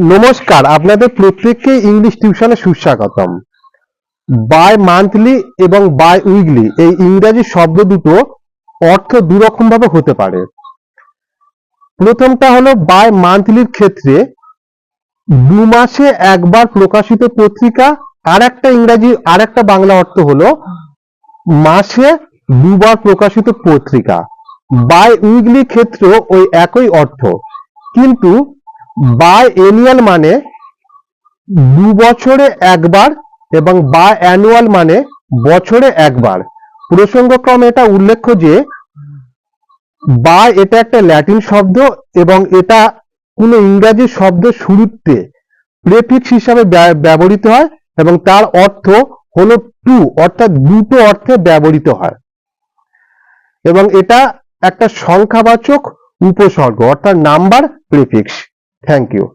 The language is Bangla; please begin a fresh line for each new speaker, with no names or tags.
নমস্কার, আপনাদের প্রত্যেককে ইংলিশ টিউশনে সুস্বাগতম। বাই মান্থলি এবং বাই উইকলি এই ইংরাজি শব্দ দুটো অর্থ দুরকম ভাবে হতে পারে। প্রথমটা হলো বাই মান্থলির ক্ষেত্রে দু মাসে একবার প্রকাশিত পত্রিকা আর একটা ইংরাজি আর একটা বাংলা অর্থ হলো মাসে দুবার প্রকাশিত পত্রিকা। বাই উইকলি ক্ষেত্রেও ওই একই অর্থ। কিন্তু বাই এনুয়াল মানে দু বছরে একবার এবং বা অ্যানুয়াল মানে বছরে একবার। প্রসঙ্গক্রমে এটা উল্লেখ্য যে, বা এটা একটা ল্যাটিন শব্দ এবং এটা কোনো ইংরাজি শব্দ শুরুতে প্রেফিক্স হিসাবে ব্যা- ব্যবহৃত হয় এবং তার অর্থ হলো টু অর্থাৎ দুটো অর্থে ব্যবহৃত হয়। এবং এটা একটা সংখ্যাবাচক উপসর্গ, অর্থাৎ নাম্বার প্রিফিক্স। Thank you